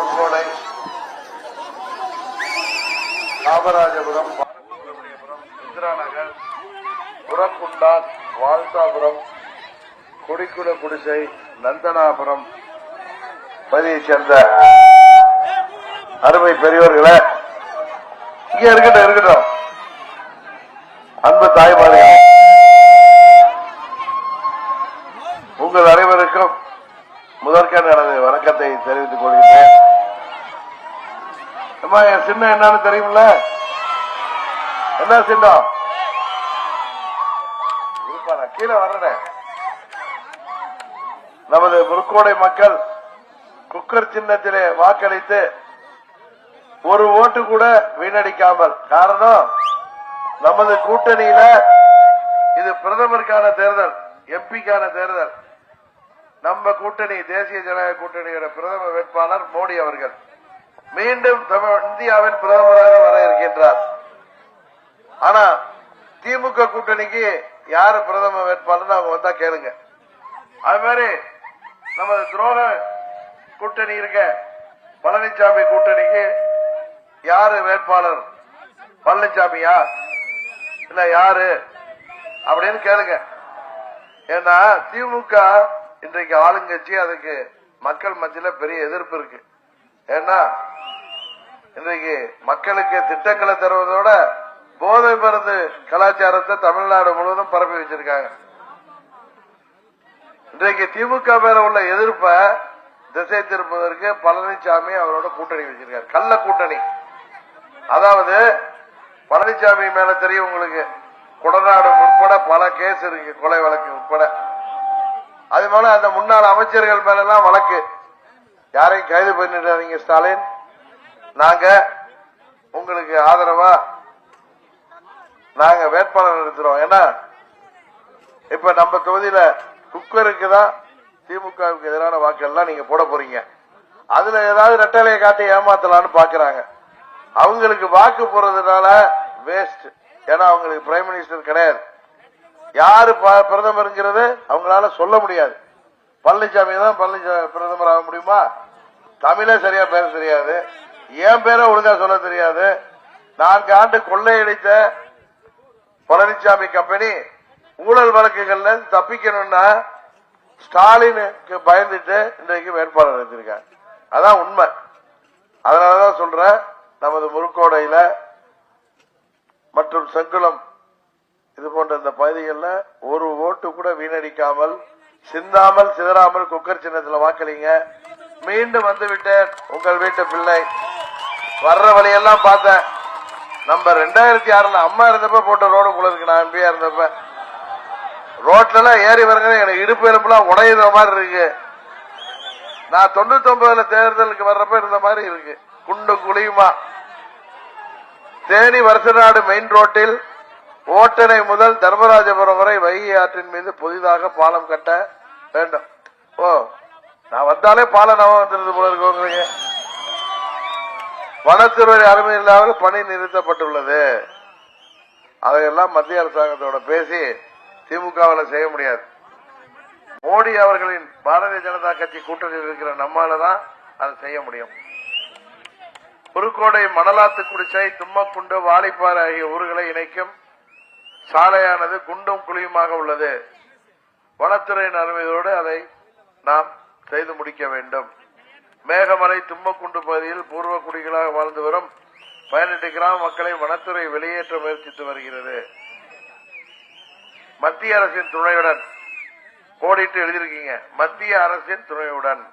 புதுக்கோடை காமராஜபுரம் இந்திரா நகர் புறக்குண்டான் வாழ்த்தாபுரம் கொடிக்குட குடிசை நந்தனாபுரம் பதியை சேர்ந்த அருமை பெரியவர்களை இங்க இருக்கட்டும் இருக்கட்டும். அன்பு தாய்மாரே உங்கள் அனைவருக்கும் முதற்கண் எனது வணக்கத்தை தெரிவித்துக் கொள்கிறேன் அம்மா என் சின்ன என்னன்னு தெரியுமில்ல? என்ன சின்னம்? இருப்பா நான் கீழே வர்றேன். நமது முற்கோடை மக்கள் குக்கர் சின்னத்திலே வாக்களித்து ஒரு ஓட்டு கூட வீணடிக்காமல். காரணம் நமது கூட்டணியில இது பிரதமருக்கான தேர்தல் எம்பிக்கான தேர்தல். நம்ம கூட்டணி தேசிய ஜனநாயக கூட்டணியோட பிரதம வேட்பாளர் மோடி அவர்கள். மீண்டும் தமிழ் இந்தியாவின் பிரதமராக வர இருக்கின்றார். ஆனா திமுக கூட்டணிக்கு யாரு பிரதம வேட்பாளர் அவங்க வந்தா கேளுங்க. அது மாதிரி நமது துரோக கூட்டணி இருக்க பழனிசாமி கூட்டணிக்கு யாரு வேட்பாளர்? பழனிசாமியா இல்ல யாரு? அப்படின்னு கேளுங்க. ஏன்னா திமுக இன்றைக்கு ஆளுங்கட்சி அதுக்கு மக்கள் மத்தியில பெரிய எதிர்ப்பு இருக்கு. ஏன்னா இன்றைக்கு மக்களுக்கு திட்டங்களை தருவதோட போதை மருந்து கலாச்சாரத்தை தமிழ்நாடு முழுவதும் பரப்பி வச்சிருக்காங்க. இன்றைக்கு திமுக மேல உள்ள எதிர்ப்பை திசை திருப்பதற்கு பழனிசாமி அவரோட கூட்டணி வச்சிருக்காரு. கள்ள கூட்டணி. அதாவது பழனிசாமி மேல தெரியும் உங்களுக்கு குடநாடு உட்பட பல கேஸ் இருக்கு கொலை வழக்கு உட்பட. அது மேல அந்த முன்னாள் அமைச்சர்கள் மேல எல்லாம் வழக்கு. யாரையும் கைது பண்ணிடாதீங்க ஸ்டாலின். நாங்க உங்களுக்கு ஆதரவா நாங்க வேட்பாளர் நிறுத்துறோம் ஏன்னா இப்ப நம்ம தொகுதியில குக்கருக்கு தான் திமுகவுக்கு எதிரான வாக்கெல்லாம் நீங்க போட போறீங்க. அதுல ஏதாவது ரெட்டலையை காட்டி ஏமாத்தலாம்னு பாக்குறாங்க. அவங்களுக்கு வாக்கு போறதுனால வேஸ்ட் ஏன்னா அவங்களுக்கு பிரைம் மினிஸ்டர் கிடையாது. யாரு ப- பிரதமருங்கிறது அவங்களால சொல்ல முடியாது. பழனிசாமி தான் பழனிசாமி பிரதமர் ஆக முடியுமா? தமிழே சரியா பேச தெரியாது. என் பேரை ஒழுங்கா சொல்ல தெரியாது. நான்கு ஆண்டு கொள்ளையடித்த பழனிசாமி கம்பெனி ஊழல் வழக்குகள்ல தப்பிக்கணும்னா ஸ்டாலினுக்கு பயந்துட்டு இன்றைக்கு வேட்பாளர் எடுத்திருக்காங்க அதான் உண்மை. அதனாலதான் சொல்றேன் நமது முறுக்கோடையில மற்றும் செங்குளம் இது போன்ற இந்த பகுதிகளில் ஒரு ஓட்டு கூட வீணடிக்காமல் சிந்தாமல் சிதறாமல் குக்கர் சின்னத்தில் வாக்களிங்க. மீண்டும் வந்துவிட்டேன் உங்கள் வீட்டு பிள்ளை வர்ற வழியெல்லாம் பார்த்தேன். நம்ம ரெண்டாயிரத்தி ஆறுல அம்மா இருந்தப்ப போட்ட ரோடு போல இருக்கு நான் எம்பியா இருந்தப்ப. ரோட்ல எல்லாம் ஏறி வரங்க எனக்கு இடுப்பு எலும்புலாம் உடையிற மாதிரி இருக்கு. நான் தொண்ணூத்தி ஒன்பதுல தேர்தலுக்கு வர்றப்ப இருந்த மாதிரி இருக்கு. குண்டு குழியுமா. தேனி வருஷநாடு மெயின் ரோட்டில் ஓட்டனை முதல் தர்மராஜபுரம் வரை வைகை ஆற்றின் மீது புதிதாக பாலம் கட்ட வேண்டும். ஓ நான் வந்தாலே பாலம் நவ வந்துருது போல இருக்கோங்கிறீங்க வனத்துறை அருமை இல்லாமல் பணி நிறுத்தப்பட்டுள்ளது. அதையெல்லாம் மத்திய அரசாங்கத்தோட பேசி திமுகவில் செய்ய முடியாது. மோடி அவர்களின் பாரதிய ஜனதா கட்சி கூட்டணியில் இருக்கிற நம்மால தான் அதை செய்ய முடியும். புதுக்கோடை மணலாத்து குடிசை தும்மக்குண்டு வாலிப்பாறை ஆகிய ஊர்களை இணைக்கும் சாலையானது குண்டும் குழியுமாக உள்ளது. வனத்துறையின் அனுமதியோடு அதை நாம் செய்து முடிக்க வேண்டும். மேகமலை தும்மக்குண்டு பகுதியில் பூர்வ குடிகளாக வாழ்ந்து வரும் பதினெட்டு கிராம மக்களை வனத்துறை வெளியேற்ற முயற்சித்து வருகிறது. மத்திய அரசின் துணையுடன் கோடிட்டு எழுதியிருக்கீங்க. மத்திய அரசின் துணையுடன்.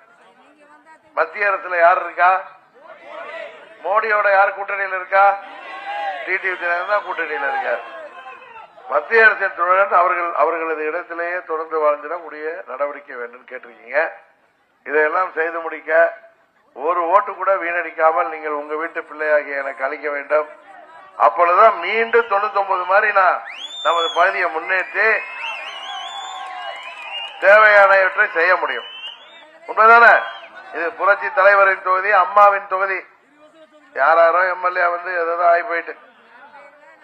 மத்திய அரசுல யார் இருக்கா? மோடியோட யார் கூட்டணியில் இருக்கா? டிடிவி தினகரன் தான் கூட்டணியில் இருக்கார். மத்திய அரசின் துணையுடன் அவர்கள் அவர்களது இடத்திலேயே தொடர்ந்து வாழ்ந்திட முடிய நடவடிக்கை வேண்டும் கேட்டிருக்கீங்க. இதையெல்லாம் செய்து முடிக்க ஒரு ஓட்டு கூட வீணடிக்காமல் நீங்கள் உங்க வீட்டு பிள்ளையாகிய எனக்கு அளிக்க வேண்டும். அப்பொழுதுதான் மீண்டும் தொண்ணூத்தி ஒன்பது மாதிரி நான் நமது பகுதியை முன்னேற்றி தேவையானவற்றை செய்ய முடியும். உண்மைதானே? இது புரட்சி தலைவரின் தொகுதி அம்மாவின் தொகுதி. யாராரோ எம்எல்ஏ வந்து ஏதோ ஆகி போயிட்டு.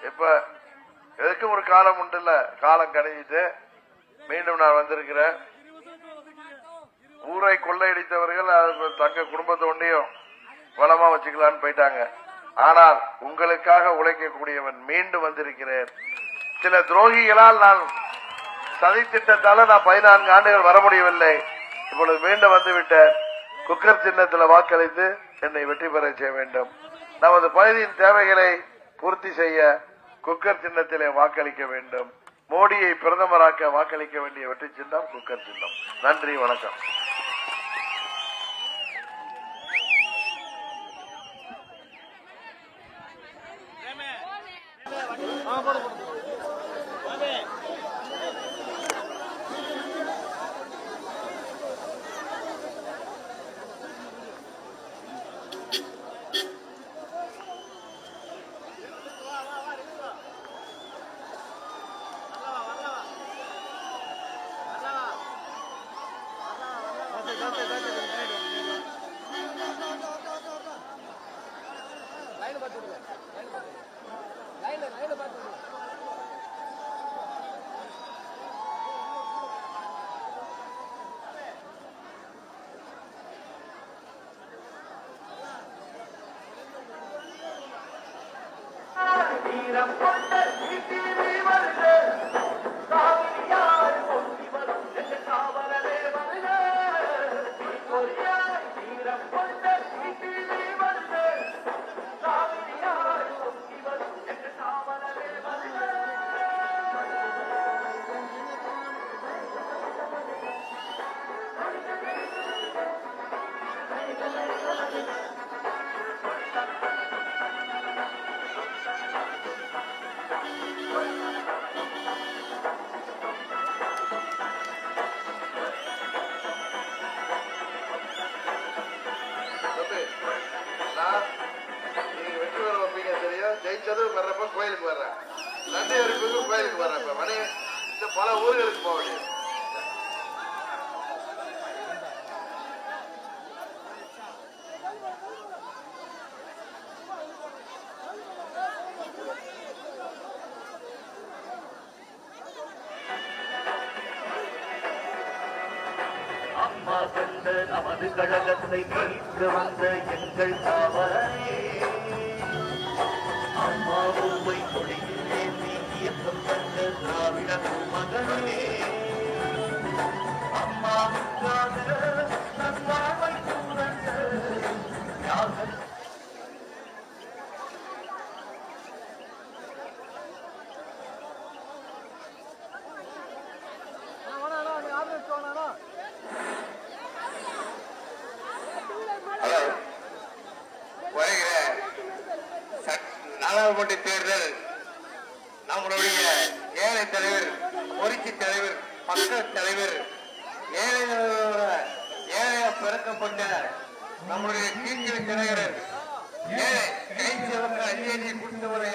இப்ப எதுக்கும் ஒரு காலம் உண்டு இல்ல காலம் கணிஞ்சிட்டு மீண்டும் நான் வந்திருக்கிறேன். ஊரை கொள்ளையடித்தவர்கள் தங்க குடும்பத்தை ஒண்டியும் வளமா வச்சுக்கலான்னு போயிட்டாங்க. ஆனால் உங்களுக்காக உழைக்கக்கூடியவன் மீண்டும் வந்திருக்கிறேன். சில துரோகிகளால் நான் சதி திட்டத்தால நான் பதினான்கு ஆண்டுகள் வர முடியவில்லை. இப்பொழுது மீண்டும் வந்துவிட்ட குக்கர் சின்னத்தில் வாக்களித்து என்னை வெற்றி பெற செய்ய வேண்டும். நமது பகுதியின் தேவைகளை பூர்த்தி செய்ய குக்கர் சின்னத்திலே வாக்களிக்க வேண்டும். மோடியை பிரதமராக்க வாக்களிக்க வேண்டிய வெற்றி சின்னம் குக்கர் சின்னம். நன்றி வணக்கம். வீரம் கொண்ட வீட்டிலே நான் நீங்கள் வெற்றி பெற வைப்பீங்க தெரியும். ஜெயிச்சதும் வர்றப்ப கோயிலுக்கு வர்றேன். நன்றி அறிவிப்புக்கு கோயிலுக்கு வர்றேன் இப்ப. மணி இந்த பல ஊர்களுக்கு போக வேண்டியது. நமது கழகத்தை மீட்டு வந்த எங்கள் காவலரே அம்மா உண்மை கொடியில் நாடாளுமன்ற தேர்தல் நம்மளுடைய ஏழை தலைவர் பொறிச்சி தலைவர் மக்கள் தலைவர் ஏழைகளோட ஏழையா பிறக்கப்பட்ட நம்மளுடைய கீழ்கிழ தலைவர் ஏழை கைச்சவங்க அஞ்சலி கொடுத்தவரை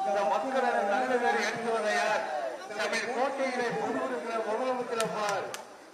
இந்த மக்களோட நல்ல பேர் தமிழ் கோட்டையிலே கொண்டிருக்கிற முதலமைச்சர் பார்.